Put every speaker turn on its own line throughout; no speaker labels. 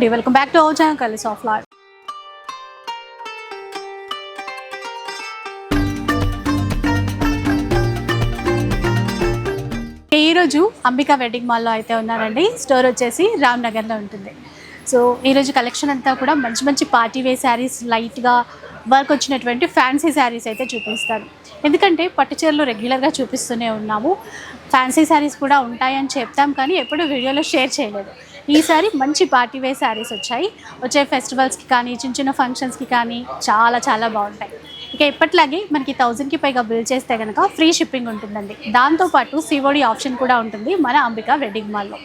అండి. Welcome back to our channel కలిసి of life ఈరోజు అంబికా వెడ్డింగ్ మాల్లో అయితే ఉన్నానండి స్టోర్ వచ్చేసి రామ్ నగర్లో ఉంటుంది. సో ఈరోజు కలెక్షన్ అంతా కూడా మంచి మంచి పార్టీ వే శారీస్ లైట్గా వర్క్ వచ్చినటువంటి ఫ్యాన్సీ శారీస్ అయితే చూపిస్తాను ఎందుకంటే పట్టు చీరలు రెగ్యులర్గా చూపిస్తూనే ఉన్నాము. ఫ్యాన్సీ శారీస్ కూడా ఉంటాయని చెప్తాం కానీ ఎప్పుడు వీడియోలో షేర్ చేయలేదు. ఈసారి మంచి పార్టీ వేర్ శారీస్ వచ్చాయి. వచ్చే ఫెస్టివల్స్కి కానీ చిన్న చిన్న ఫంక్షన్స్కి కానీ చాలా చాలా బాగుంటాయి. ఇక ఎప్పట్లాగే మనకి థౌజండ్కి పైగా బిల్ చేస్తే కనుక ఫ్రీ షిప్పింగ్ ఉంటుందండి. దాంతోపాటు సివోడి ఆప్షన్ కూడా ఉంటుంది మన అంబికా వెడ్డింగ్ మాల్లో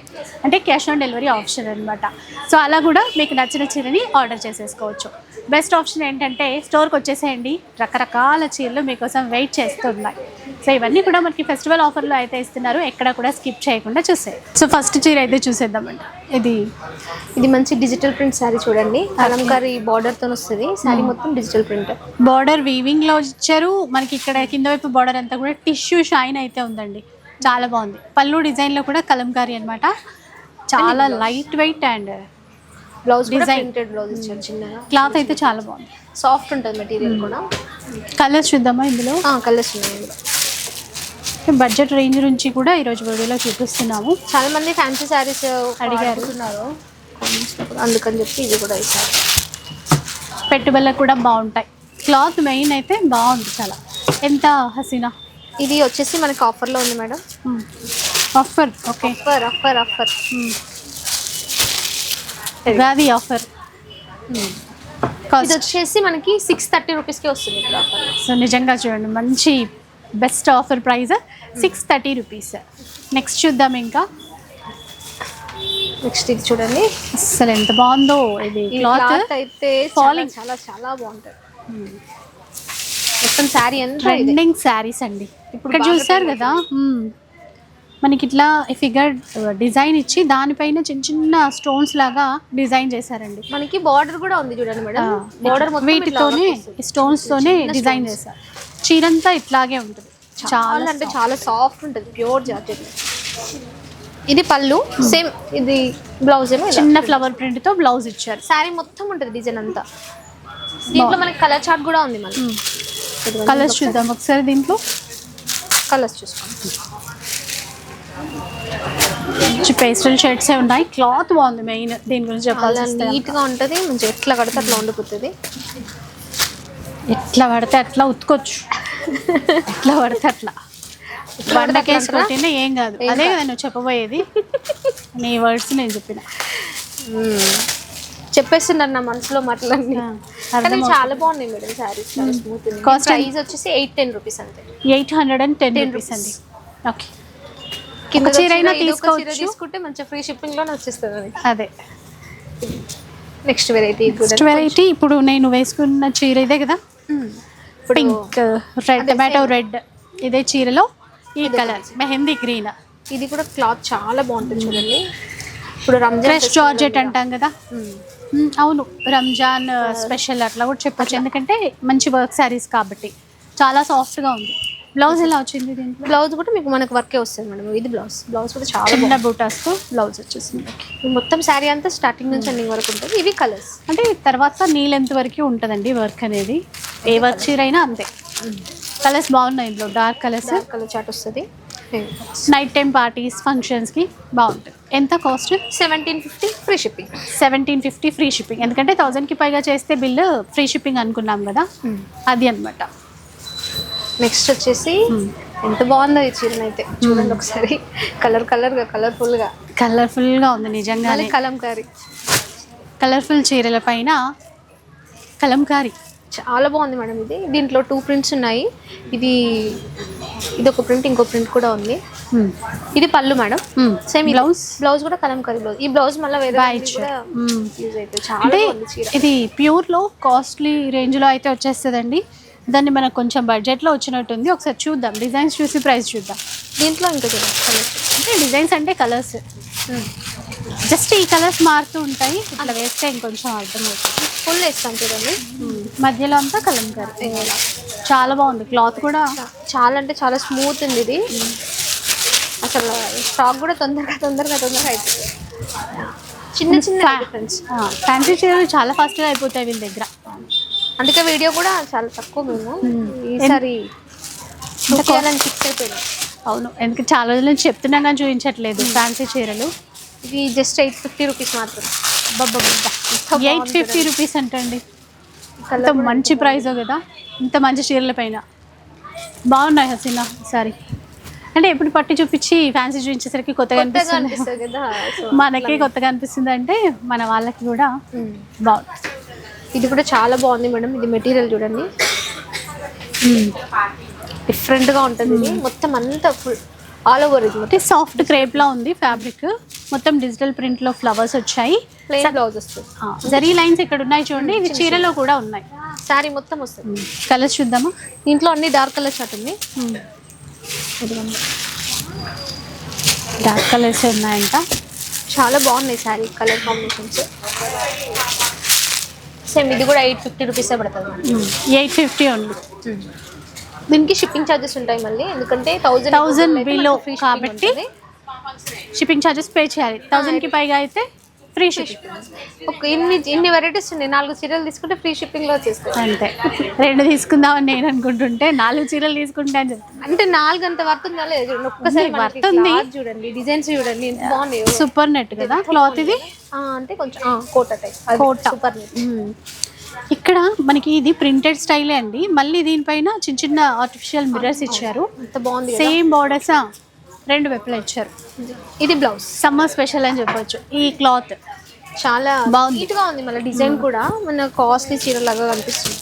అంటే క్యాష్ ఆన్ డెలివరీ ఆప్షన్ అనమాట సో అలా కూడా మీకు నచ్చిన చీరని ఆర్డర్ చేసేసుకోవచ్చు. బెస్ట్ ఆప్షన్ ఏంటంటే స్టోర్కి వచ్చేసేయండి. రకరకాల చీరలు మీకోసం వెయిట్ చేస్తున్నాయి. సో ఇవన్నీ కూడా మనకి ఫెస్టివల్ ఆఫర్లో అయితే ఇస్తున్నారు. ఎక్కడ కూడా స్కిప్ చేయకుండా చూసేయి సో ఫస్ట్ చీర అయితే చూసేద్దామండి. ఇది
ఇది మంచి డిజిటల్ ప్రింట్ శారీ చూడండి. కలంకారీ బార్డర్తో వస్తుంది. శారీ మొత్తం డిజిటల్ ప్రింట్
బార్డర్ వీవింగ్లో ఇచ్చారు. మనకి ఇక్కడ కింద వైపు బార్డర్ అంతా కూడా టిష్యూ షైన్ అయితే ఉందండి. చాలా బాగుంది. పళ్ళు డిజైన్లో కూడా కలంకారీ అన్నమాట. చాలా లైట్ వెయిట్ అండ్
బ్లౌజ్ చిన్నగా.
క్లాత్ అయితే చాలా బాగుంది.
సాఫ్ట్ ఉంటుంది మెటీరియల్ కూడా.
కలర్స్ చూద్దామా ఇందులో?
కలర్స్ ఉన్నాయి ఇందులో.
బడ్జెట్ రేంజ్ నుంచి కూడా ఈరోజు వీడియోలో చూపిస్తున్నాము.
చాలా మంది ఫ్యాన్సీ శారీస్
అడిగారు.
అడుగుతున్నారు అందుకని చెప్పి ఇది కూడా ఇచ్చారు.
పెట్టుబడులకు కూడా బాగుంటాయి. క్లాత్ మెయిన్ అయితే బాగుంది చాలా. ఎంత హసీనా?
ఇది వచ్చేసి మనకి ఆఫర్లో ఉంది madam.
Offer okay.
Offer offer offer.
Ugadi offer
ఇది వచ్చేసి మనకి సిక్స్ థర్టీ రూపీస్కి వస్తుంది
సో నిజంగా చూడండి మంచి best offer price six thirty rupees. Next చూద్దాం ఇంకా.
నెక్స్ట్ ఇది చూడండి.
అసలు ఎంత బాగుందో ఇది. క్లాత్
అయితే
falling.
చాలా చాలా బాగుంటుంది. మొత్తం శారీ ఇదే.
ట్రెండింగ్ శారీస్ అండి.
ఇప్పుడు
ఇక్కడ చూసారు కదా. మనకి ఇట్లా ఫిగర్ డిజైన్ ఇచ్చి దానిపైన చిన్న చిన్న స్టోన్స్ లాగా డిజైన్ చేశారండి.
మనకి బార్డర్ కూడా ఉంది చూడండి మేడం. బార్డర్
వీటితోనే స్టోన్స్ తోనే డిజైన్ చేశారు. చీరంతా ఇట్లాగే ఉంటుంది.
చాలా అంటే చాలా సాఫ్ట్ ఉంటుంది ప్యూర్ జార్జెట్ ఇది పళ్ళు సేమ్ ఇది బ్లౌజ్ ఏమో
చిన్న ఫ్లవర్ ప్రింట్తో బ్లౌజ్ ఇచ్చారు.
శారీ మొత్తం ఉంటుంది డిజైన్ అంతా. దీంట్లో మనకి కలర్ చార్ట్ కూడా ఉంది మనకి
కలర్స్ చూద్దాం ఒకసారి దీంట్లో.
కలర్స్ చూసుకోండి.
పేస్టల్ షేడ్స్ ఉన్నాయి. క్లాత్ బాగుంది మెయిన్ దీని గురించి
చాలా
చెప్పాల్సి వస్తే.
నీట్గా ఉంటది మంచి ఎట్లా కడితే అట్లా ఉండిపోతుంది.
ఎట్లా పడితే అట్లా ఉతుకోవచ్చు ఎట్లా పడితే అట్లా. బండకేసి కొట్టినా ఏం కాదు. అదే కదా. నువ్వు చెప్పబోయేది. నీ వర్డ్స్ నేను చెప్పిన.
చెప్పేస్తున్నారు నా మనసులో మాటలన్నీ. కానీ. చాలా బాగున్నాయి మేడం స్మూత్
Cost
ప్రైస్ వచ్చేసి ఎయిట్ టెన్ రూపీస్ అంతే.
Eight hundred and ten
10
rupees అండి. ఓకే
కింద
చీర అయినా
చీర
తీసుకోవచ్చు.
తీసుకుంటే మంచిగా ఫ్రీ షిప్పింగ్లోనే వచ్చేస్తుంది
అదే.
నెక్స్ట్ వెరైటీ
నెక్స్ట్ వెరైటీ ఇప్పుడు నేను వేసుకున్న చీర ఇదే కదా? పింక్ రెడ్ టమాటో రెడ్ ఇదే చీరలో ఈ కలర్ మెహందీ గ్రీన్.
ఇది కూడా క్లాత్ చాలా బాగుంటుంది చూడండి. ఇప్పుడు రంజాన్
ఫ్రెష్ జార్జెట్ అంటాం కదా. అవును రంజాన్ స్పెషల్ అట్లా కూడా చెప్పొచ్చు. ఎందుకంటే మంచి వర్క్ శారీస్ కాబట్టి. చాలా సాఫ్ట్గా ఉంది. బ్లౌజ్ ఎలా వచ్చింది దీంట్లో?
బ్లౌజ్ కూడా మీకు మనకు వర్కే వస్తుంది మేడం ఇది బ్లౌజ్ బ్లౌజ్ కూడా చాలా
చిన్న బూటాస్తో బ్లౌజ్ వచ్చేసింది.
మొత్తం శారీ అంతా స్టార్టింగ్ నుంచి ఎండింగ్ వరకు ఉంటుంది. ఇవి కలర్స్
అంటే తర్వాత నీ లెంత్ వరకు ఉంటుందండి వర్క్ అనేది. ఏ వర్క్ చీర అయినా అంతే. కలర్స్ బాగున్నాయి ఇందులో. డార్క్ కలర్స్
కలర్ చాట్ వస్తుంది.
నైట్ టైం పార్టీస్ ఫంక్షన్స్కి బాగుంటుంది. ఎంత cost
seventeen fifty free shipping
seventeen fifty free shipping ఎందుకంటే థౌజండ్కి పైగా చేస్తే బిల్లు ఫ్రీ షిప్పింగ్ అనుకున్నాం కదా. అది అనమాట
నెక్స్ట్ వచ్చేసి ఎంత బాగుందో ఈ చీరను అయితే. చూడండి ఒకసారి. కలర్ కలర్గా కలర్ఫుల్గా
కలర్ఫుల్గా ఉంది నిజంగానే.
మళ్ళీ కలంకారీ.
కలర్ఫుల్ చీరల పైన కలంకారీ.
చాలా బాగుంది మేడం ఇది. దీంట్లో టూ ప్రింట్స్ ఉన్నాయి. ఇది ఇది ఒక ప్రింట్ ఇంకో ప్రింట్ కూడా ఉంది. ఇది పళ్ళు మేడం. సేమ్
బ్లౌజ్
బ్లౌజ్ కూడా కలంకారీ బ్లౌజ్ ఈ బ్లౌజ్ మళ్ళీ వేరే. యూజ్ చాలా
అంటే
బాగుంది చీర.
ఇది ప్యూర్లో కాస్ట్లీ రేంజ్లో అయితే వచ్చేస్తుందండి. దాన్ని మనకు కొంచెం బడ్జెట్లో వచ్చినట్టుంది. ఒకసారి చూద్దాం. డిజైన్స్ చూసి ప్రైస్ చూద్దాం.
దీంట్లో ఇంకా colours.
అంటే డిజైన్స్ అంటే కలర్స్ జస్ట్ ఈ కలర్స్ మారుతూ ఉంటాయి. ఇట్లా వేస్తే ఇంకొంచెం అర్థమవుతుంది.
ఫుల్ వేస్తాం చూడండి.
మధ్యలో అంతా కలంకారీ. చాలా బాగుంది. క్లాత్ కూడా.
చాలా అంటే చాలా స్మూత్ ఉంది ఇది. అసలు స్టాక్ కూడా తొందరగా తొందరగా తొందరగా అయిపోతుంది. చిన్న చిన్న
Fa-
డిఫరెన్స్
ఫ్యాన్సీ చీరలు చాలా ఫాస్ట్గా అయిపోతాయి వీళ్ళ దగ్గర.
అందుకే వీడియో కూడా చాలా తక్కువ మేము.
Hmm.
ఈసారి ఫిక్స్ అయిపోయినాం
అవును. ఎందుకంటే చాలా రోజుల నుంచి చెప్తున్నా కానీ చూపించట్లేదు. ఫ్యాన్సీ చీరలు.
ఇది జస్ట్ ఎయిట్ ఫిఫ్టీ రూపీస్ మాత్రం
ఎయిట్ ఫిఫ్టీ రూపీస్ అంటండి. ఇంత
కలర్
మంచి ప్రైస్ కదా. ఇంత మంచి చీరల పైన. బాగున్నాయి హసీనా సారీ అంటే ఎప్పుడు పట్టి చూపించి ఫ్యాన్సీ చూపించేసరికి కొత్తగా అనిపిస్తుంది. మనకే కొత్తగా అనిపిస్తుంది అంటే మన వాళ్ళకి కూడా బాగుంది
ఇది కూడా చాలా బాగుంది మేడం. ఇది మెటీరియల్ చూడండి. డిఫరెంట్గా ఉంటుంది ఇది. మొత్తం అంతా ఫుల్ ఆల్ ఓవర్ ఇది. మొత్తం
అంటే సాఫ్ట్ క్రేప్ లా ఉంది ఫ్యాబ్రిక్ మొత్తం డిజిటల్ ప్రింట్లో ఫ్లవర్స్ వచ్చాయి.
ప్లెయిన్ బ్లౌజ్ వస్తుంది.
ఆ, జరీ లైన్స్ ఇక్కడ ఉన్నాయి చూడండి. ఇవి చీరలో కూడా ఉన్నాయి.
శారీ మొత్తం వస్తుంది.
కలర్స్ చూద్దామా?
దీంట్లో అన్ని డార్క్ కలర్ షర్ట్ ఉంది.
డార్క్ కలర్స్ ఉన్నాయంట.
చాలా బాగున్నాయి శారీ కలర్ కాంబినేషన్స్ సేమ్ ఇది కూడా ఎయిట్ ఫిఫ్టీ రూపీస్ పడుతుంది.
ఎయిట్ ఫిఫ్టీ ఉంది
దీనికి షిప్పింగ్ ఛార్జెస్ ఉంటాయి మళ్ళీ. ఎందుకంటే థౌసండ్
1000 below కాబట్టి షిప్పింగ్ ఛార్జెస్ పే చేయాలి. థౌజండ్కి పైగా అయితే ఫ్రీ షిప్పింగ్
ఒక ఇన్ని ఇన్ని వెరైటీస్ ఉన్నాయి. నాలుగు చీరలు తీసుకుంటే ఫ్రీ షిప్పింగ్లో వచ్చేస్తాయి
అంతే. రెండు తీసుకుందామని నేను అనుకుంటుంటే నాలుగు చీరలు తీసుకుంటా అని చెప్తాను
అంటే నాలుగు అంత వర్త్ ఉందా లేదా చూడండి. ఒక్కసారి
ఉంది,
చూడండి. డిజైన్స్ చూడండి. బాగున్నాయి.
సూపర్ నెట్ కదా? క్లాత్ ఇది?
అంటే కొంచెం కోట టైప్
కోట.
సూపర్
మ్మ్. ఇక్కడ మనకి ఇది ప్రింటెడ్ స్టైలే అండి. మళ్ళీ దీనిపైన చిన్న చిన్న ఆర్టిఫిషియల్ మిర్రర్స్ ఇచ్చారు. సేమ్ బోర్డర్స్ రెండు వైపులా ఇచ్చారు.
ఇది బ్లౌజ్.
సమ్మర్ స్పెషల్ అని చెప్పొచ్చు. ఈ క్లాత్.
చాలా
బాగుంది.
నీట్గా ఉంది మళ్ళీ డిజైన్ కూడా. మన కాస్ట్లీ చీర లాగా కనిపిస్తుంది.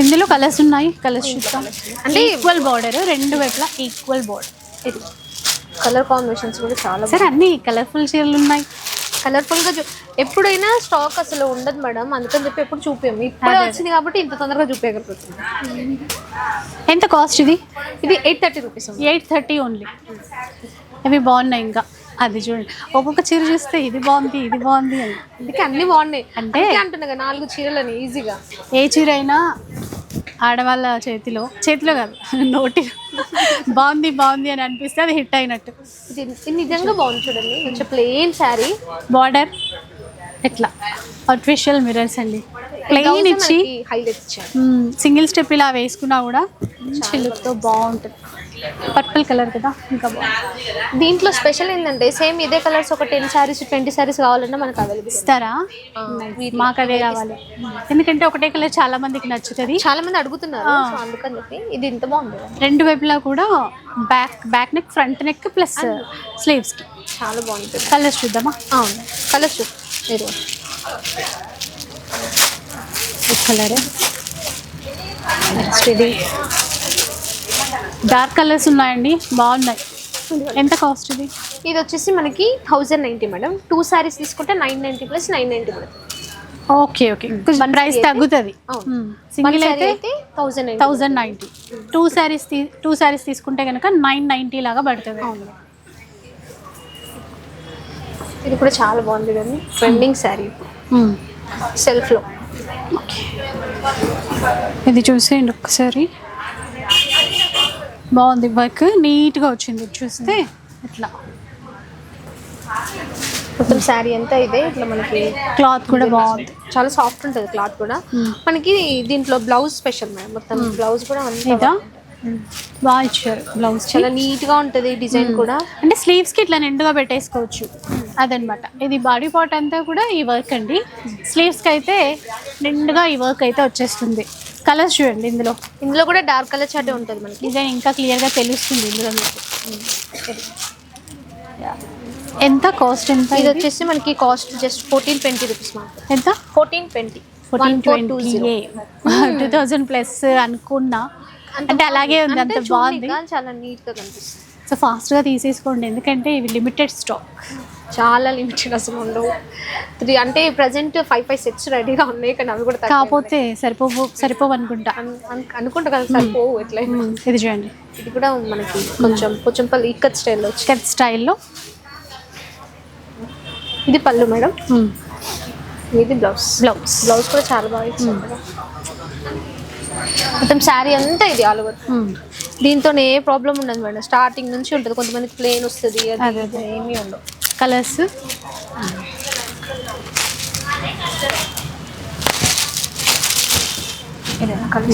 ఇందులో కలర్స్ ఉన్నాయి. కలర్స్ చూద్దాం.
అంటే-
ఈక్వల్ బార్డర్ రెండు వైపులా ఈక్వల్ బార్డర్
ఇది. కలర్ కాంబినేషన్స్ కూడా చాలా
సరే అన్ని కలర్ఫుల్ చీరలు ఉన్నాయి.
కలర్ఫుల్గా చూ- ఎప్పుడైనా స్టాక్ అసలు ఉండదు మేడం. అందుకని చెప్పి ఎప్పుడు చూపించాము ఇప్పుడే. వచ్చింది కాబట్టి ఇంత తొందరగా చూపించగలుగుతుంది
ఎంత కాస్ట్ ఇది?
ఇది eight thirty rupees
eight thirty only ఇవి బాగున్నాయి ఇంకా. అది చూడండి. ఒక్కొక్క చీర చూస్తే ఇది బాగుంది ఇది బాగుంది అని.
అందుకే అన్ని బాగున్నాయి.
అంటే-
అంటే అంటున్నా కదా, నాలుగు చీరలని ఈజీగా
ఏ చీర అయినా ఆడవాళ్ళ చేతిలో చేతిలో కాదు నోటి బాగుంది బాగుంది అని అనిపిస్తే అది హిట్ అయినట్టు.
నిజంగా బాగుంది చూడండి. కొంచెం ప్లెయిన్ శారీ
బార్డర్ ఎట్లా? ఆర్టిఫిషియల్ మిరర్స్ అండి. ప్లెయిన్ ఇచ్చి సింగిల్ స్టెప్ ఇలా వేసుకున్నా కూడా మంచి లుక్తో బాగుంటుంది. పర్పుల్ కలర్ కదా ఇంకా బాగుంది
దీంట్లో స్పెషల్ ఏంటంటే సేమ్ ఇదే కలర్స్ ఒక టెన్ శారీస్ ట్వంటీ శారీస్ కావాలన్నా మనకు అవైలబుల్
ఇస్తారా? మాకు అదే కావాలి. ఎందుకంటే ఒకటే కలర్ చాలా మందికి నచ్చుతుంది.
చాలా మంది అడుగుతున్నారు అందుకని చెప్పి ఇది ఇంత బాగుంది.
రెండు వైపులా కూడా back back neck front neck plus స్లీవ్స్కి
చాలా బాగుంటుంది.
కలర్స్ చూద్దామా?
అవును. కలర్స్ చూ మీరు
కలర్. నెక్స్ట్ ఇది. డార్క్ కలర్స్ ఉన్నాయండి. బాగున్నాయి. ఎంత కాస్ట్ ఇది?
ఇది వచ్చేసి మనకి thousand ninety madam two saris తీసుకుంటే nine ninety plus nine ninety madam
okay okay కొంచెం ప్రైస్ తగ్గుతుంది. సింగిల్ అయితే
thousand
thousand ninety two saris two saris తీసుకుంటే కనుక నైన్ నైంటీ లాగా పడుతుంది.
ఇది కూడా చాలా బాగుంది కానీ ట్రెండింగ్ శారీ. సెల్ఫ్లో
ఇది చూసేయండి ఒక్కసారి. బాగుంది వర్క్. నీట్గా వచ్చింది చూస్తే. ఇట్లా.
మొత్తం శారీ అంతా ఇదే. ఇట్లా మనకి
క్లాత్ కూడా బాగుంది.
చాలా సాఫ్ట్ ఉంటుంది క్లాత్ కూడా.
Hmm.
మనకి దీంట్లో బ్లౌజ్ స్పెషల్ మేడం మొత్తం బ్లౌజ్ కూడా అంతా
బాగా ఇచ్చారు బ్లౌజ్
చాలా నీట్గా ఉంటుంది డిజైన్ కూడా.
అంటే స్లీవ్స్కి ఇట్లా నిండుగా పెట్టేసుకోవచ్చు. అదనమాట. ఇది బాడీ పార్ట్ అంతా కూడా ఈ వర్క్ అండి. స్లీవ్స్కి అయితే నిండుగా ఈ వర్క్ అయితే వచ్చేస్తుంది. కలర్స్ చూడండి ఇందులో.
ఇందులో కూడా డార్క్ కలర్ చాటే ఉంటుంది మనకి.
డిజైన్ ఇంకా క్లియర్గా తెలుస్తుంది ఇందులో మీకు. ఎంత కాస్ట్ ఎంత
ఇది వచ్చేసి మనకి cost just fourteen twenty rupees
ఎంత?
Fourteen twenty
fourteen twenty two thousand plus అనుకున్నా. అంటే అలాగే ఉంది అంత బాగుంది.
చాలా నీట్గా కనిపిస్తుంది.
సో ఫాస్ట్గా తీసేసుకోండి ఎందుకంటే ఇవి లిమిటెడ్ స్టాక్.
చాలా లిమిటెడ్ అసలు ఉండవు. త్రీ అంటే ప్రజెంట్ ఫైవ్ ఫైవ్ సెట్స్ రెడీగా ఉన్నాయి కానీ అవి కూడా
కాకపోతే సరిపో సరిపోవు అనుకుంటా.
అన్- అన్- అనుకుంటా కదా సార్ పోవు ఎట్లా.
ఇది చూడండి.
ఇది కూడా మనకి కొంచెం కొంచెం పల్లి ఇక్కత్ స్టైల్లో
కట్ స్టైల్లో.
ఇది పళ్ళు మేడం. ఇది బ్లౌజ్.
బ్లౌజ్.
బ్లౌజ్ కూడా చాలా బాగా ఇచ్చారు కదా. మొత్తం శారీ అంతా ఇది ఆల్ ఓవర్ దీంతో ఏ ప్రాబ్లం ఉండదు మేడం. స్టార్టింగ్ నుంచి ఉంటుంది. కొంతమందికి ప్లేన్ వస్తుంది ఏమీ ఉండవు.
కలర్స్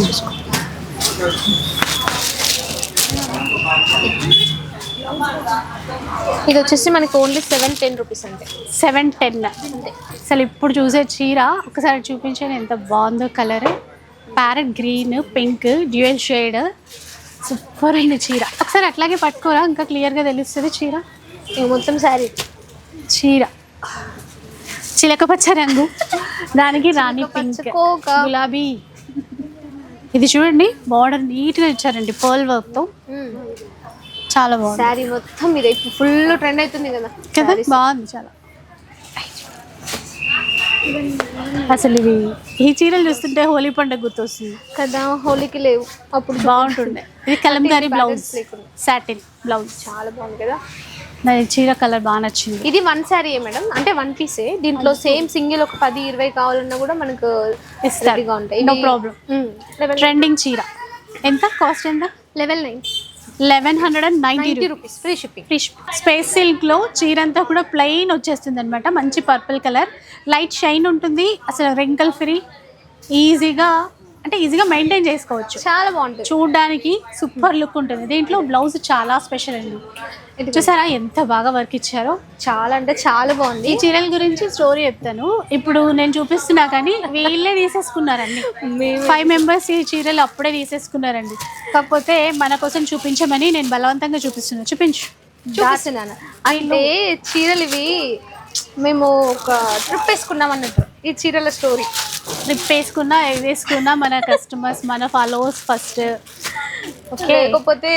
చూసుకో. ఇది వచ్చేసి మనకి ఓన్లీ సెవెన్ టెన్ రూపీస్ అంతే.
సెవెన్ టెన్ అసలు ఇప్పుడు చూసే చీర ఒకసారి చూపించాను ఎంత బాగుందో colour parrot green pink dual shade. Super ఉంది చీర. ఒకసారి అట్లాగే పట్టుకోరా ఇంకా క్లియర్గా తెలుస్తుంది చీర.
మొత్తం శారీ.
చీర. చిలక పచ్చ రంగు. దానికి రాణి పింక్. గులాబీ. ఇది చూడండి బార్డర్ నీట్గా ఇచ్చారండి పర్ల్ వర్క్తో చాలా బాగుంది.
శారీ మొత్తం ఇది ఫుల్ ట్రెండ్ అవుతుంది కదా.
కదా. బాగుంది చాలా. అసలు ఇవి ఈ చీరలు చూస్తుంటే హోలీ పండుగ గుర్తొస్తుంది.
కదా హోలీకి లేవు. అప్పుడు
బాగుంటుండే. ఇది కలంకారీ బ్లౌజ్. Satin blouse.
చాలా బాగుంది కదా.
ఈ చీర కలర్ బాగా నచ్చింది.
ఇది వన్ శారీ మేడం? అంటే వన్ పీసే. దీంట్లో సేమ్ సింగిల్ ఒక పది ఇరవై కావాలన్నా కూడా మనకు
ఇస్తారు.
ఉంటాయి.
నో ప్రాబ్లం ట్రెండింగ్ చీర. ఎంత? కాస్ట్ ఎంత?
Eleven nine.
Eleven hundred and ninety
ninety rupees. Free shipping
fish స్పేస్ సిల్క్లో చీర అంతా కూడా ప్లెయిన్ వచ్చేస్తుంది అనమాట మంచి పర్పుల్ కలర్ లైట్ షైన్ ఉంటుంది. అసలు రెంకల్ ఫ్రీ ఈజీగా అంటే ఈజీగా మెయింటైన్ చేసుకోవచ్చు.
చాలా బాగుంటుంది.
చూడడానికి సూపర్ లుక్ ఉంటుంది. దీంట్లో బ్లౌజ్ చాలా స్పెషల్ అండి. చూసారా ఎంత బాగా వర్క్ ఇచ్చారో?
చాలా అంటే చాలా బాగుంది.
ఈ చీరల గురించి స్టోరీ చెప్తాను. ఇప్పుడు నేను చూపిస్తున్నా కానీ వీళ్ళే తీసేసుకున్నారండి. ఫైవ్ మెంబర్స్ ఈ చీరలు అప్పుడే తీసేసుకున్నారండి. కాకపోతే మన కోసం చూపించమని నేను బలవంతంగా చూపిస్తున్నా. చూపించు.
చూపిస్తున్నాను అంటే చీరలు ఇవి మేము ఒక ట్రిప్ వేసుకున్నాం అన్నట్టు. ఈ చీరల స్టోరీ
రిప్ వేసుకున్నా ఏది వేసుకున్నా మన కస్టమర్స్ మన ఫాలోవర్స్ ఫస్ట్ ఓకే
లేకపోతే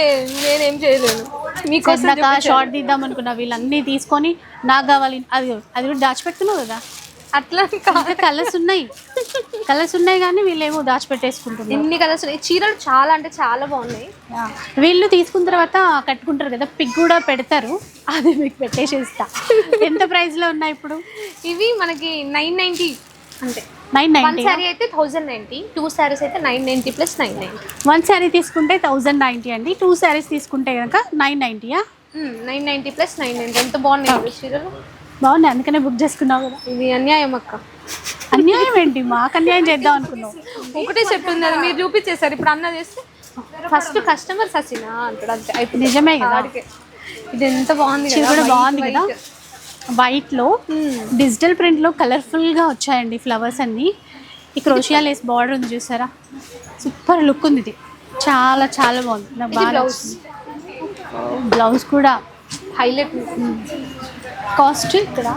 నేనేం చేయలేను. మీకోసం
నాకు. షార్ట్ తీద్దాం అనుకున్నా వీళ్ళన్నీ తీసుకొని నాకు కావాలి. అది అది కూడా దాచిపెట్టుకున్నావు కదా?
అట్లా కాదు.
కలర్స్ ఉన్నాయి. కలర్స్ ఉన్నాయి కానీ వీళ్ళేమో దాచిపెట్టేసుకుంటున్నారు.
ఎన్ని కలర్స్ ఉన్నాయి. చీరలు చాలా అంటే చాలా బాగున్నాయి.
వీళ్ళు తీసుకున్న తర్వాత కట్టుకుంటారు కదా పిక్ కూడా పెడతారు. అది మీకు పెట్టేసేస్తా. ఎంత ప్రైస్లో ఉన్నాయి ఇప్పుడు?
ఇవి మనకి నైన్ నైన్టీ అంటే
నైన్ నైన్టీ
శారీ అయితే థౌజండ్ నైన్టీ టూ శారీస్ అయితే nine ninety plus nine ninety
one sari తీసుకుంటే థౌజండ్ నైంటీ అండి. టూ శారీస్ తీసుకుంటే కనుక nine నైంటీయా
nine ninety plus nine ninety ఎంత బాగున్నాయి చీరలు
బాగుంది అందుకనే బుక్ చేసుకున్నావు కదా.
ఇది అన్యాయం అక్క.
అన్యాయం ఏంటి? మాకు అన్యాయం చేద్దాం అనుకున్నావు.
ఒకటే ఉంది అది మీరు చూపించేసారు ఇప్పుడు అన్న చేస్తే ఫస్ట్ కస్టమర్ సచినా అంటాడు. అంతే
నిజమే కదా.
ఇది ఎంత బాగుంది
కూడా బాగుంది కదా.
White.
వైట్లో డిజిటల్ ప్రింట్లో కలర్ఫుల్గా వచ్చాయండి ఫ్లవర్స్ అన్ని. ఈ క్రోషియా లేస్ బార్డర్ ఉంది చూసారా? సూపర్ లుక్ ఉంది ఇది. చాలా చాలా బాగుంది. నాకు బాగా
బ్లౌజ్
కూడా.
హైలైట్
కాస్ట్ ఇక్కడ.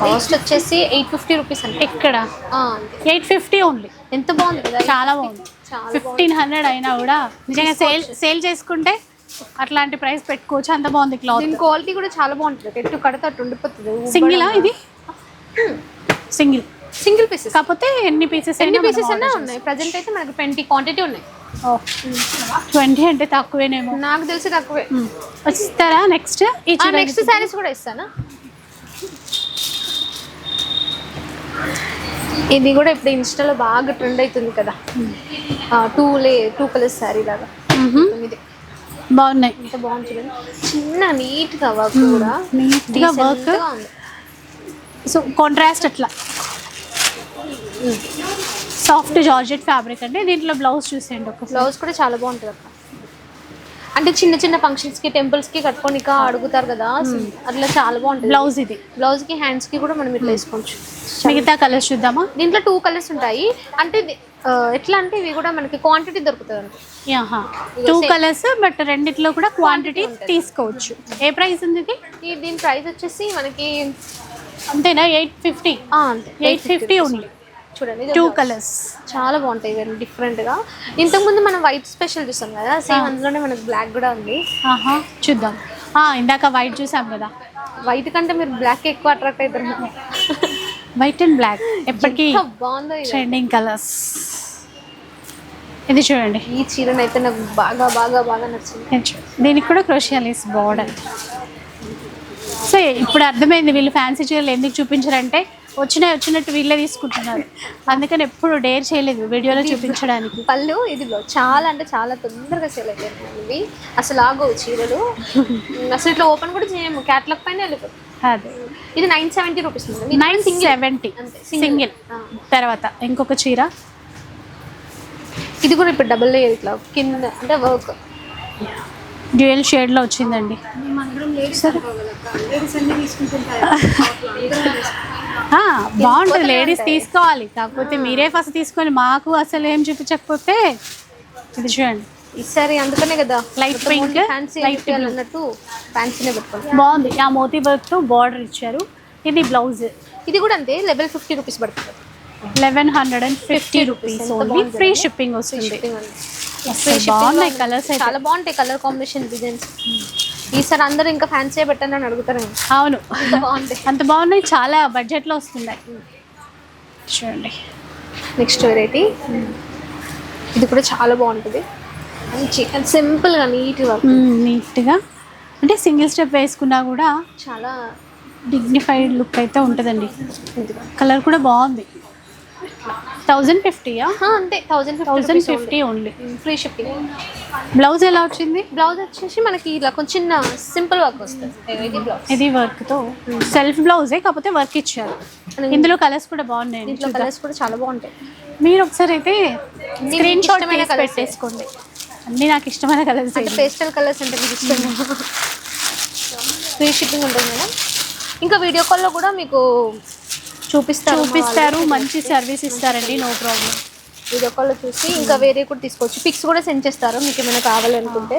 కాస్ట్ వచ్చేసి ఎయిట్ ఫిఫ్టీ రూపీస్ అంటే
ఇక్కడ. ఎయిట్ ఫిఫ్టీ ఓన్లీ
ఎంత బాగుంది కదా?
చాలా బాగుంది. ఫిఫ్టీన్ హండ్రెడ్ అయినా కూడా. నిజంగా సేల్ సేల్ చేసుకుంటే అట్లాంటి ప్రైస్ పెట్టుకోవచ్చు. అంత బాగుంది క్లాత్.
దీని క్వాలిటీ కూడా చాలా బాగుంటుంది. ఎట్టు కడితే అట్టు ఉండిపోతుంది.
సింగిలా ఇది? సింగిల్.
సింగిల్ పీసెస్
కాకపోతే ఎన్ని పీసెస్
ఎన్ని పీసెస్ అయినా ఉన్నాయి. ప్రజెంట్ అయితే మనకి ట్వంటీ క్వాంటిటీ ఉన్నాయి.
ట్వంటీ అంటే తక్కువేనేమో.
నాకు తెలిసి తక్కువే.
వస్తారా నెక్స్ట్
నెక్స్ట్ శారీస్ కూడా ఇస్తానా? ఇది కూడా ఇప్పుడు ఇన్స్టాలో బాగా ట్రెండ్ అవుతుంది కదా. టూ లే టూ కలర్స్ శారీ లాగా. ఇది
బాగున్నాయి.
ఎంత బాగుంది. చూడండి చిన్న నీట్గా వర్క్ కూడా.
నీట్గా
Decent
వర్క్ సో కాంట్రాస్ట్ అట్లా. సాఫ్ట్ జార్జెట్ ఫ్యాబ్రిక్ అంటే దీంట్లో బ్లౌజ్ చూసేయండి ఒక
బ్లౌజ్ కూడా చాలా బాగుంటుంది అక్క. అంటే చిన్న చిన్న ఫంక్షన్స్కి టెంపుల్స్కి కట్టుకోనిక అడుగుతారు కదా. అట్లా చాలా బాగుంటుంది.
బ్లౌజ్ ఇది.
బ్లౌజ్కి హ్యాండ్స్కి కూడా మనం ఇట్లా వేసుకోవచ్చు.
మిగతా కలర్స్ చూద్దామా?
దీంట్లో టూ కలర్స్ ఉంటాయి. అంటే ఎట్లా అంటే ఇవి కూడా మనకి క్వాంటిటీ దొరుకుతుంది
టూ కలర్స్ బట్ రెండిట్లో కూడా క్వాంటిటీ తీసుకోవచ్చు. ఏ ప్రైస్ ఉంది ఇది?
దీని ప్రైస్ వచ్చేసి మనకి
అంతేనా? Eight fifty eight fifty only
చూడండి
టూ. కలర్స్
చాలా బాగుంటాయి ఇవన్నీ డిఫరెంట్గా. ఇంతకుముందు మనం వైట్ స్పెషల్ చూసాం కదా సేమ్ అందులోనే మనకి బ్లాక్ కూడా ఉంది.
చూద్దాం. ఇందాక వైట్ చూసాం కదా.
వైట్ కంటే మీరు బ్లాక్ ఎక్కువ అట్రాక్ట్ అవుతారు.
వైట్ అండ్ బ్లాక్ ఎప్పటికీ. ట్రెండింగ్ కలర్స్ ఇది. చూడండి.
ఈ చీరను అయితే నాకు బాగా బాగా బాగా నచ్చింది.
దీనికి కూడా క్రోషియాలిస్ బార్డర్ సో ఇప్పుడు అర్థమైంది వీళ్ళు ఫ్యాన్సీ చీరలు ఎందుకు చూపించారంటే వచ్చినాయి వచ్చినట్టు వీళ్ళే తీసుకుంటున్నారు. అందుకని ఎప్పుడు డేర్ చేయలేదు వీడియోలో చూపించడానికి.
పళ్ళు ఇది చాలా అంటే చాలా తొందరగా సేల్ అయిపోయింది అసలు ఆగవు చీరలు. అసలు ఇట్లా ఓపెన్ కూడా చేయము. క్యాట్లాగ్ పైన వెళ్ళిపోతుంది.
అదే
ఇది nine seventy rupees
nine seventy single. తర్వాత ఇంకొక చీర.
ఇది కూడా ఇప్పుడు డబుల్ లేయర్ ఇట్లా కింద అంటే వర్క్
డ్యూయల్ షేడ్లో వచ్చిందండి. బాగుంటుంది. లేడీస్ తీసుకోవాలి. కాకపోతే మీరే ఫస్ట్ తీసుకొని మాకు అసలు ఏం చూపించకపోతే ఇది చూడండి.
ఈసారి అందుకనే కదా. Fancy
light blue.
అన్నట్టు ఫ్యాన్సీనే పెట్టుకోండి
బాగుంది. ఆ మోతీ వర్క్తో బార్డర్ ఇచ్చారు. ఇది బ్లౌజ్
ఇది కూడా అంతే లెవెల్ ఫిఫ్టీ రూపీస్ పడుతుంది.
Eleven hundred and fifty rupees only free? Shipping వస్తుంది. బాగున్నాయి
లో
కలర్స్
చాలా బాగుంటాయి కలర్ కాంబినేషన్ డిజైన్స్ ఈసారి అందరూ ఇంకా ఫ్యాన్సీ పెట్టండి అని అడుగుతారు
అవును.
అంత బాగుంటాయి
అంత బాగున్నాయి. చాలా బడ్జెట్లో వస్తున్నాయి. చూడండి.
నెక్స్ట్ వెరైటీ ఇది కూడా చాలా బాగుంటుంది. మంచి సింపుల్గా నీట్ వర్క్
నీట్గా అంటే సింగిల్ స్టెప్ వేసుకున్నా కూడా
చాలా
డిగ్నిఫైడ్ లుక్ అయితే ఉంటుందండి. కలర్ కూడా బాగుంది. థౌజండ్ ఫిఫ్టీయా
అంతే. Thousand
thousand fifty only
free shipping
blouse ఎలా వచ్చింది?
బ్లౌజ్ వచ్చేసి మనకి ఇలా కొంచెం చిన్న సింపుల్ వర్క్ వస్తుంది. ఇది
వర్క్తో సెల్ఫ్ బ్లౌజే కాకపోతే వర్క్ ఇచ్చారు. ఇందులో కలర్స్ కూడా బాగున్నాయి.
దీంట్లో కలర్స్ కూడా చాలా బాగుంటాయి.
మీరు ఒకసారి అయితే స్క్రీన్ షాట్. పెట్టేసుకోండి. అన్నీ నాకు ఇష్టమైన కలర్స్
అంటే పేస్టల్ కలర్స్ అంటే మీకు ఇష్టం ఫ్రీ షిప్పింగ్ ఉంటుంది మేడం. ఇంకా వీడియో కాల్లో కూడా మీకు చూపిస్తారు
చూపిస్తారు మంచి సర్వీస్ ఇస్తారండి నో ప్రాబ్లం
వీడియో కాల్లో చూసి ఇంకా వేరే కూడా తీసుకోవచ్చు. పిక్స్ కూడా సెండ్ చేస్తారు మీకు ఏమైనా కావాలనుకుంటే.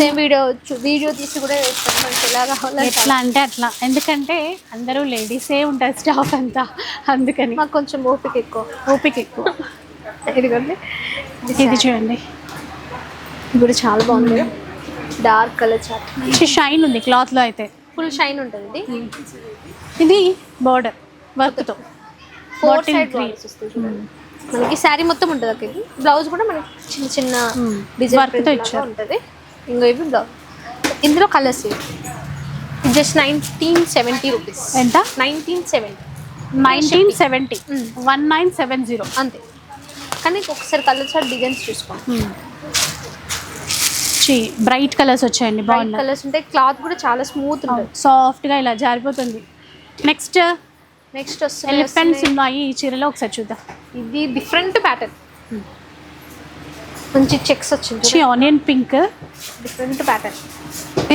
సేమ్ వీడియో వీడియో తీసి కూడా వేస్తారు మనకి ఎలా కావాలో
ఎట్లా అంటే అట్లా. ఎందుకంటే అందరూ లేడీసే ఉంటారు స్టాఫ్ అంతా. అందుకని.
మాకు కొంచెం ఓపిక ఎక్కువ.
ఓపిక ఎక్కువ.
ఇదిగోండి.
ఇది చూడండి.
ఇది కూడా చాలా బాగుంది. Dark colour chart.
మంచి షైన్ ఉంది క్లాత్లో అయితే.
ఫుల్ షైన్ ఉంటుంది ఇది
బార్డర్ వర్క్తో.
Four
Bottle
side
green.
వస్తుంది చూడండి. మనకి శారీ మొత్తం ఉంటుంది అక్కడ ఇది బ్లౌజ్ కూడా మనకి చిన్న చిన్న
Hmm. డిజైన్తో.
ఉంటుంది. ఇంకో ఇవి బ్లౌజ్ ఇందులో colours just nineteen seventy rupees
ఎంత?
Nineteen seventy
nineteen seventy. One nine seven zero
అంతే. కానీ ఒకసారి కలర్ చార్ట్ డిజైన్స్ చూసుకోండి.
బ్రైట్ కలర్స్ వచ్చాయండి
బ్రైట్
బాగున్నాయి.
కలర్స్ ఉంటాయి. క్లాత్ కూడా చాలా స్మూత్ ఉంటుంది.
సాఫ్ట్గా ఇలా జారిపోతుంది. నెక్స్ట్
నెక్స్ట్
ఎలిఫెంట్స్ ఉన్నాయి. ఈ చీరలో ఒకసారి చూద్దాం.
ఇది డిఫరెంట్ ప్యాటర్న్ మంచి చెక్స్ వచ్చింది
మంచి ఆనియన్ పింక్
డిఫరెంట్ ప్యాటర్న్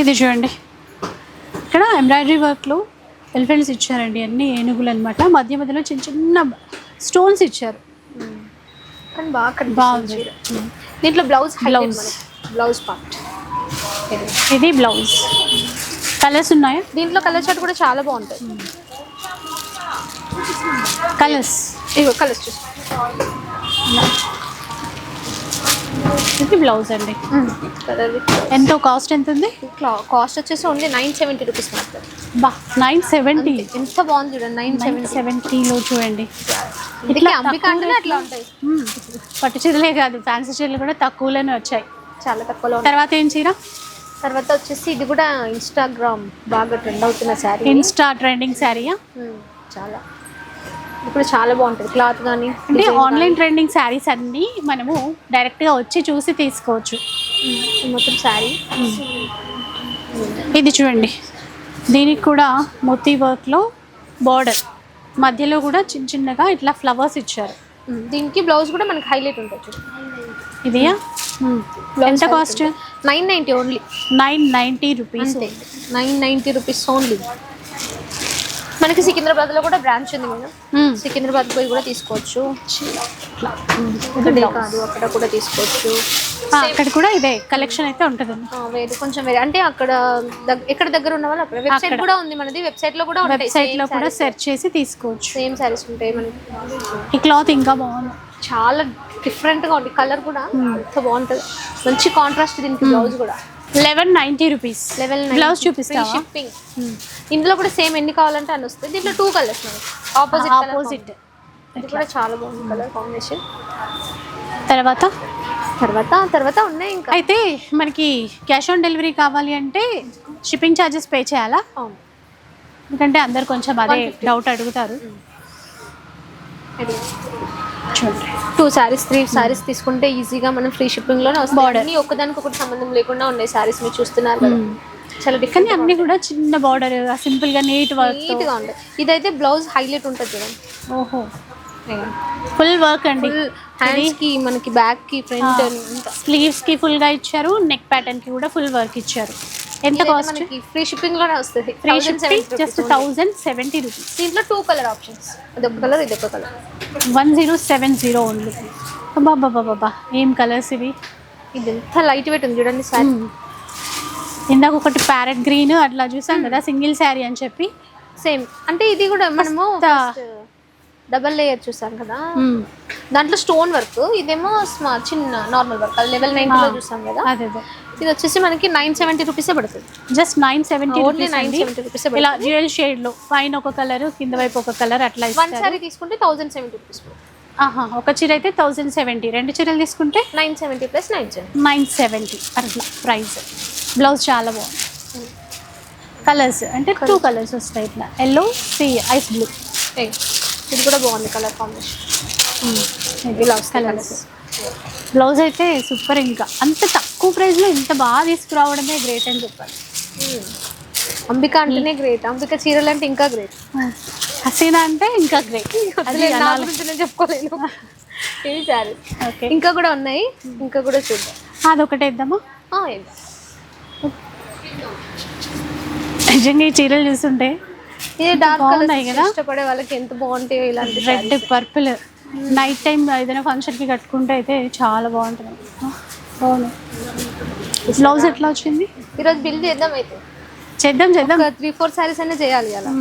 ఇది చూడండి. ఇక్కడ ఎంబ్రాయిడరీ వర్క్లో ఎలిఫెంట్స్ ఇచ్చారండి. అన్ని ఏనుగులు అనమాట మధ్య మధ్యలో చిన్న చిన్న స్టోన్స్ ఇచ్చారు.
కానీ బాగా
బాగుంది.
దీంట్లో బ్లౌజ్
Blouse.
Blouse part.
ఇది బ్లౌజ్. కలర్స్ ఉన్నాయా?
దీంట్లో కలర్ చార్ట్ కూడా చాలా బాగుంటుంది
కలర్స్.
ఇగో కలర్స్ చూసి
ఇది బ్లౌజ్ అండి. ఎంతో కాస్ట్ ఎంత ఉంది
కాస్ట్ వచ్చేసి ఓన్లీ నైన్ సెవెంటీ రూపీస్ మాత్రం
బా నైన్ సెవెంటీ.
ఎంత బాగుంది చూడండి నైన్ సెవెంటీ.
సెవెంటీలో చూడండి.
ఇట్లా అట్లా ఉంటాయి.
పట్టు చీరలే కాదు ఫ్యాన్సీ చీరలు కూడా తక్కువలోనే వచ్చాయి.
చాలా తక్కువలో
తర్వాత ఏం చీర?
తర్వాత వచ్చేసి ఇది కూడా ఇన్స్టాగ్రామ్ బాగా ట్రెండ్ అవుతున్న శారీ
ఇన్స్టా ట్రెండింగ్ శారీయా
చాలా. ఇది కూడా చాలా బాగుంటుంది. క్లాత్ కానీ
అంటే ఆన్లైన్ ట్రెండింగ్ శారీస్ అన్నీ మనము డైరెక్ట్గా వచ్చి చూసి తీసుకోవచ్చు.
మొత్తం శారీ
ఇది చూడండి. దీనికి కూడా మొత్తి వర్క్లో బార్డర్ మధ్యలో కూడా చిన్న చిన్నగా ఇట్లా ఫ్లవర్స్ ఇచ్చారు.
దీనికి బ్లౌజ్ కూడా మనకి హైలైట్ ఉంటుంది
ఇదియా? ఎంత cost
nine ninety only
nine ninety rupees
nine ninety rupees only మనకి సికింద్రాబాద్లో కూడా బ్రాంచ్ ఉంది మేడం. సికింద్రాబాద్ పోయి కూడా తీసుకోవచ్చు. కాదు అక్కడ కూడా తీసుకోవచ్చు.
అక్కడ కూడా ఇదే కలెక్షన్ అయితే ఉంటుంది
వేరే కొంచెం వేరే. అంటే అక్కడ ఎక్కడ దగ్గర ఉన్న వాళ్ళు అక్కడ వెబ్సైట్. కూడా ఉంది మనది. వెబ్సైట్లో కూడా
వెబ్సైట్లో కూడా సెర్చ్ చేసి తీసుకోవచ్చు.
సేమ్ సారీస్ ఉంటాయి మనకి.
ఈ క్లాత్ ఇంకా బాగుంది.
చాలా డిఫరెంట్గా ఉంది. కలర్ కూడా ఎంత బాగుంటుంది. మంచి కాంట్రాస్ట్ దీనికి బ్లౌజ్ కూడా.
Eleven ninety rupees
level
blouse చూపిస్తావా?
షిప్పింగ్ ఇందులో కూడా సేమ్ ఎన్ని కావాలంటే అని వస్తాయి. దీంట్లో టూ కలర్స్ ఆపోజిట్
ఆపోజిట్
ఇది కూడా చాలా బాగుంది కలర్ కాంబినేషన్
తర్వాత?
తర్వాత తర్వాత ఉన్నాయి ఇంకా.
అయితే మనకి క్యాష్ ఆన్ డెలివరీ కావాలి అంటే షిప్పింగ్ ఛార్జెస్ పే చేయాలా?
అవును.
ఎందుకంటే అందరు కొంచెం అదే డౌట్ అడుగుతారు. చూడండి.
టూ సారీస్ త్రీ సారీస్ తీసుకుంటే ఈజీగా మనం ఫ్రీ షిప్పింగ్లోనే వస్తాయి. అన్ని ఒక్కదానికి ఒకటి సంబంధం లేకుండా ఉన్నాయి సారీస్ మీరు చూస్తున్నారు కదా. చాలా డిఫరెంట్
అన్ని కూడా చిన్న బార్డర్ సింపుల్గా నీట్ వర్క్
నీట్గా ఉంది ఇదైతే బ్లౌజ్ హైలైట్ ఉంటుంది చూడండి.
ఓహో. ఫుల్ వర్క్ అండి.
హ్యాండ్స్కి మనకి బ్యాక్కి ఫ్రంట్
స్లీవ్స్కి ఫుల్గా ఇచ్చారు నెక్ ప్యాటర్న్కి కూడా ఫుల్ వర్క్ ఇచ్చారు. ఎంత కాస్ట్
ఫ్రీ షిప్పింగ్లోనే వస్తుంది.
Free
1070
shipping just. Thousand seventy rupees
దీంట్లో టూ కలర్ ఆప్షన్స్ ఇదొక కలర్ ఇదొక colour
one zero seven zero only బాబా బాబా ఏం కలర్స్ ఇవి?
ఇది ఎంత లైట్ వెయిట్ ఉంది చూడండి సారీ.
మ్మ్. ఇందాక ఒకటి ప్యారెట్ గ్రీన్ అట్లా చూసాం కదా సింగిల్ శారీ అని చెప్పి.
సేమ్ అంటే ఇది కూడా మనము. డబల్ లేయర్ చూసాం కదా.
మ్మ్.
దాంట్లో స్టోన్ వర్క్ ఇదేమో చిన్న నార్మల్ వర్క్ లెవెల్ నైన్ చూసాం కదా.
అదే.
ఇది వచ్చేసి మనకి నైన్ సెవెంటీ రూపీసే పడుతుంది.
Just nine seventy
only nine seventy rupees
ఇలా జ్యువెల్ షేడ్లో పైన ఒక కలర్ కింద వైపు ఒక కలర్ అట్లా
వన్ సారీ తీసుకుంటే థౌసండ్ సెవెంటీ రూపీస్
ఆహా ఒక చీర అయితే థౌజండ్ సెవెంటీ రెండు చీరలు తీసుకుంటే
nine seventy plus nine seventy
nine seventy అట్లా ప్రైస్ బ్లౌజ్ చాలా బాగుంది. కలర్స్ అంటే టూ కలర్స్ వస్తాయి ఇట్లా. ఎల్లో సీ ఐస్ బ్లూ
ఇది కూడా బాగుంది కలర్ కాంబినేషన్
ఇలా కలర్స్ బ్లౌజ్ అయితే సూపర్ ఇంకా. అంత తక్కువ ప్రైస్లో ఇంత బాగా తీసుకురావడమే గ్రేట్ అని చెప్పాలి.
అంబిక అంటేనే గ్రేట్ అంబిక చీరలు అంటే ఇంకా గ్రేట్
హసీనా అంటే ఇంకా గ్రేట్
నా గురించి నేను చెప్పుకోలేను. సారీ
ఓకే
ఇంకా కూడా ఉన్నాయి. ఇంకా కూడా చూద్దాం.
అదొకటి
ఇది.
నిజంగా ఈ చీరలు చూస్తుంటే
ఇది డార్క్ కలర్
కదా?
ఇష్టపడే వాళ్ళకి ఎంత బాగుంటాయో ఇలాంటి
రెడ్ పర్పుల్ నైట్ టైం ఏదైనా ఫంక్షన్కి కట్టుకుంటే అయితే చాలా బాగుంటుంది. అవును. బ్లౌజ్ ఎట్లా వచ్చింది?
ఈరోజు బిల్ చేద్దాం అయితే.
చేద్దాం చేద్దాం.
త్రీ ఫోర్ సారీస్ అయినా చేయాలి అలా.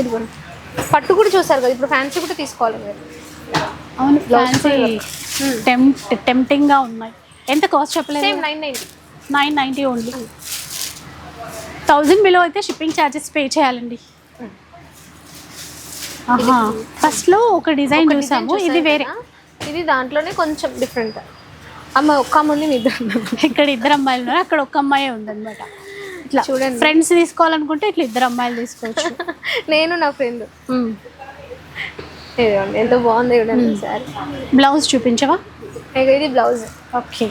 ఇది కూడా పట్టు కూడా చూసారు కదా ఇప్పుడు ఫ్యాన్సీ కూడా తీసుకోవాలి మీరు.
అవును ఫ్యాన్సీ టెంప్ట్ టెంప్టింగ్గా ఉన్నాయి. ఎంత కాస్ట్ చెప్పలేదు?
Same nine ninety
nine ninety only thousand below అయితే షిప్పింగ్ ఛార్జెస్ పే చేయాలండి. ఫస్ట్లో ఒక డిజైన్ చూసాము. ఇది వేరే.
ఇది దాంట్లోనే కొంచెం డిఫరెంట్ అమ్మ ఒక్క అమ్మంది మీ ఇద్దరు.
ఇక్కడ ఇద్దరు అమ్మాయిలు ఉన్నారు. అక్కడ ఒక్క అమ్మాయి ఉందన్నమాట. ఇట్లా
చూడండి.
ఫ్రెండ్స్ తీసుకోవాలనుకుంటే ఇట్లా ఇద్దరు అమ్మాయిలు తీసుకోవచ్చు.
నేను నా ఫ్రెండ్ ఎంత బాగుంది చూడండి సారీ.
బ్లౌజ్ చూపించవా?
ఇది బ్లౌజ్.
ఓకే.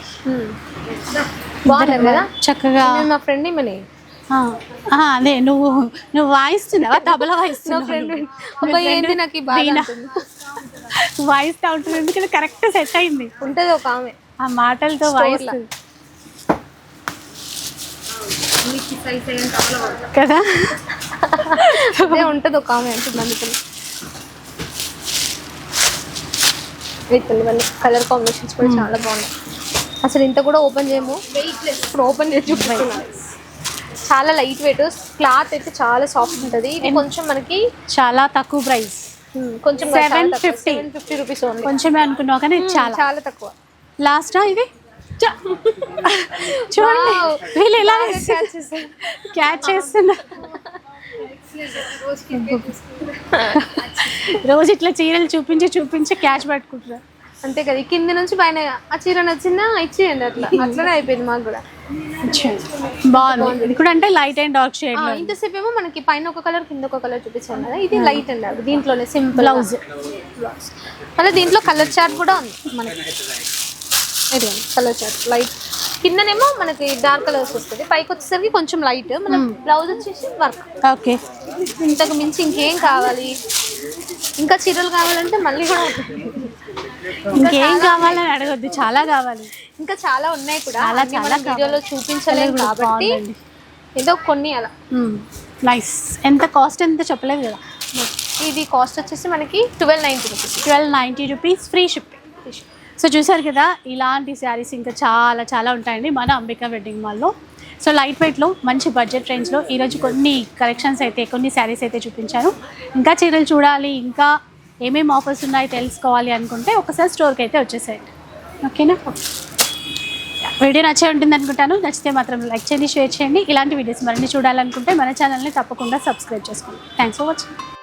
బాగుంది కదా?
చక్కగా
మా ఫ్రెండ్
ఆ, అదే నువ్వు నువ్వు వాయిస్తున్నావా? తబలా
నా
వాయిస్తున్నావు. వాయిస్తా ఉంటుంది ఎందుకంటే కరెక్ట్ సెట్ అయింది.
ఉంటది ఒక ఆమె.
ఆ మాటలతో వాయిస్. కదా?
అదే ఉంటది ఒక ఆమె అంటుంది అందుకని. వీటిని కలర్ కాంబినేషన్స్ కూడా చాలా బాగున్నాయి. అసలు ఇంత కూడా ఓపెన్ చేయము. ఇప్పుడు ఓపెన్ చేసి చూపిస్తున్నాను చాలా లైట్ వెయిట్ క్లాత్ అయితే చాలా సాఫ్ట్ ఉంటుంది. ఇది కొంచెం మనకి
చాలా తక్కువ ప్రైస్
hmm, కొంచెం
750.
సెవెన్ ఫిఫ్టీ రూపీస్ ఓన్లీ
కొంచెమే అనుకున్నావు కానీ ఇది చాలా.
చాలా తక్కువ.
లాస్టా ఇది చ- చూడండి. వీళ్ళు ఎలా. క్యాచ్ చేస్తున్నా రోజు ఇట్లా చీరలు చూపించి చూపించి క్యాచ్ పట్టుకుంటున్నారు
అంతే కదా కింద నుంచి పైన ఆ చీర నచ్చిందా ఇచ్చేయండి అట్లా. అట్లనే అయిపోయింది మాకు కూడా.
బాగుంది. ఇది కూడా అంటే లైట్ అండ్ డార్క్ షేడ్
ఇంతసేపు ఏమో మనకి పైన ఒక కలర్ కింద ఒక కలర్ చూపించాను కదా ఇది లైట్ అండి అది. దీంట్లోనే సింపుల్
బ్లౌజ్
బ్లౌజ్ మళ్ళీ దీంట్లో కలర్ చార్ట్ కూడా ఉంది మనకి. ఇది కలర్ చార్ట్ లైట్ కిందనేమో మనకి డార్క్ కలర్స్ వస్తుంది. పైకి వచ్చేసరికి కొంచెం లైట్ మన బ్లౌజ్ వచ్చేసి వర్క్
ఓకే.
ఇంతకు మించి ఇంకేం కావాలి? ఇంకా చీరలు కావాలంటే మళ్ళీ కూడా.
ఇంకేం కావాలని అడగొద్దు. చాలా కావాలి.
ఇంకా చాలా ఉన్నాయి కూడా. అన్ని
చాలా
వీడియోలో చూపించలేము
కూడా
కాబట్టి. ఏదో కొన్ని అలా.
నైస్ ఎంత కాస్ట్ ఎంత చెప్పలేదు కదా?
ఇది కాస్ట్ వచ్చేసి మనకి twelve ninety rupees
twelve ninety rupees free shipping so చూసారు కదా ఇలాంటి శారీస్ ఇంకా చాలా చాలా ఉంటాయండి మన అంబికా వెడ్డింగ్ మాల్లో. సో లైట్ వెయిట్లో మంచి బడ్జెట్ రేంజ్లో ఈరోజు కొన్ని కలెక్షన్స్ అయితే కొన్ని శారీస్ అయితే చూపించాను ఇంకా చీరలు చూడాలి ఇంకా ఏమేమి ఆఫర్స్ ఉన్నాయో తెలుసుకోవాలి అనుకుంటే ఒకసారి స్టోర్కి అయితే వచ్చేసేయండి. ఓకేనా? వీడియో నచ్చే ఉంటుంది అనుకుంటాను. నచ్చితే మాత్రం లైక్ చేయండి షేర్ చేయండి. ఇలాంటి వీడియోస్ మరిన్ని చూడాలనుకుంటే మన ఛానల్ని తప్పకుండా సబ్స్క్రైబ్ చేసుకోండి. Thanks for watching